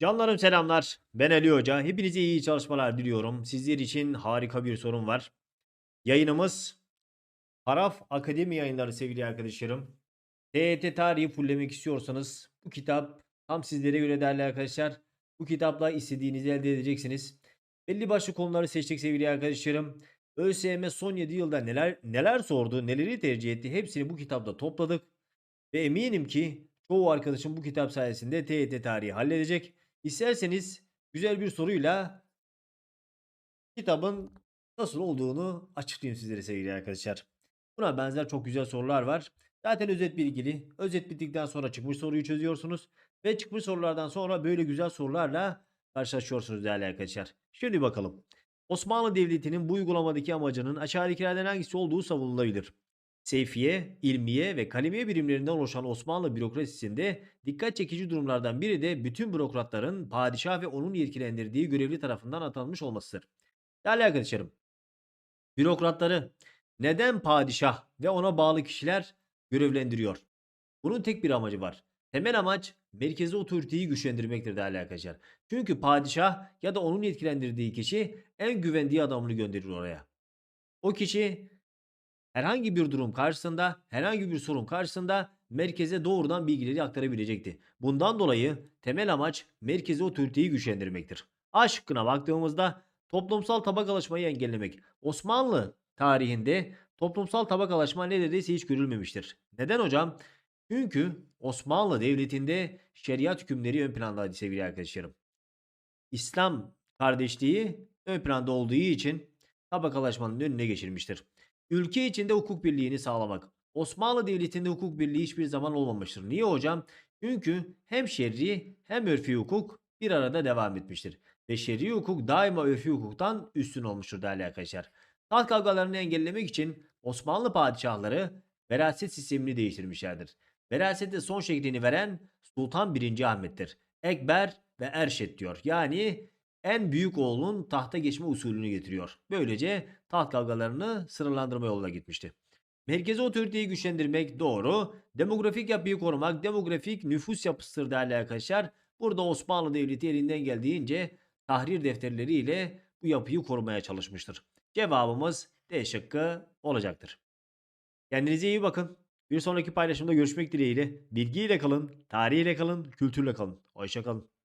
Canlarım selamlar. Ben Ali Hoca. Hepinize iyi çalışmalar diliyorum. Sizler için harika bir sorun var. Yayınımız Haraf Akademi yayınları sevgili arkadaşlarım. TET tarihi fullemek istiyorsanız bu kitap tam sizlere göre değerli arkadaşlar. Bu kitapla istediğinizi elde edeceksiniz. Belli başlı konuları seçtik sevgili arkadaşlarım. ÖSYM son 7 yılda neler neler sordu, neleri tercih etti hepsini bu kitapta topladık. Ve eminim ki çoğu arkadaşım bu kitap sayesinde TYT tarihi halledecek. İsterseniz güzel bir soruyla kitabın nasıl olduğunu açıklayayım sizlere sevgili arkadaşlar. Buna benzer çok güzel sorular var. Zaten özet bilgili. Özet bittikten sonra çıkmış soruyu çözüyorsunuz. Ve çıkmış sorulardan sonra böyle güzel sorularla karşılaşıyorsunuz değerli arkadaşlar. Şimdi bakalım. Osmanlı Devleti'nin bu uygulamadaki amacının aşağıdakilerden hangisi olduğu savunulabilir. Seyfiye, ilmiye ve kalemiye birimlerinden oluşan Osmanlı bürokrasisinde dikkat çekici durumlardan biri de bütün bürokratların padişah ve onun yetkilendirdiği görevli tarafından atanmış olmasıdır. Değerli arkadaşlarım, bürokratları neden padişah ve ona bağlı kişiler görevlendiriyor? Bunun tek bir amacı var. Temel amaç merkezi otoriteyi güçlendirmektir değerli arkadaşlar. Çünkü padişah ya da onun yetkilendirdiği kişi en güvendiği adamını gönderir oraya. O kişi herhangi bir durum karşısında, herhangi bir sorun karşısında merkeze doğrudan bilgileri aktarabilecekti. Bundan dolayı temel amaç merkezi otoriteyi güçlendirmektir. A şıkkına baktığımızda toplumsal tabakalaşmayı engellemek. Osmanlı tarihinde toplumsal tabakalaşma neredeyse hiç görülmemiştir. Neden hocam? Çünkü Osmanlı Devleti'nde şeriat hükümleri ön plandaydı sevgili arkadaşlarım. İslam kardeşliği ön planda olduğu için tabakalaşmanın önüne geçirmiştir. Ülke içinde hukuk birliğini sağlamak. Osmanlı Devleti'nde hukuk birliği hiçbir zaman olmamıştır. Niye hocam? Çünkü hem şer'i hem örfi hukuk bir arada devam etmiştir. Ve şer'i hukuk daima örfi hukuktan üstün olmuştur değerli arkadaşlar. Taht kavgalarını engellemek için Osmanlı padişahları veraset sistemini değiştirmişlerdir. Verasete son şeklini veren Sultan 1. Ahmet'tir. Ekber ve Erşet diyor. Yani en büyük oğlunun tahta geçme usulünü getiriyor. Böylece taht kavgalarını sınırlandırma yoluna gitmişti. Merkezi otoriteyi güçlendirmek doğru. Demografik yapıyı korumak, demografik nüfus yapısıdır değerli arkadaşlar. Burada Osmanlı Devleti elinden geldiğince tahrir defterleriyle bu yapıyı korumaya çalışmıştır. Cevabımız D şıkkı olacaktır. Kendinize iyi bakın. Bir sonraki paylaşımda görüşmek dileğiyle. Bilgiyle kalın, tarihiyle kalın, kültürle kalın. Hoşçakalın.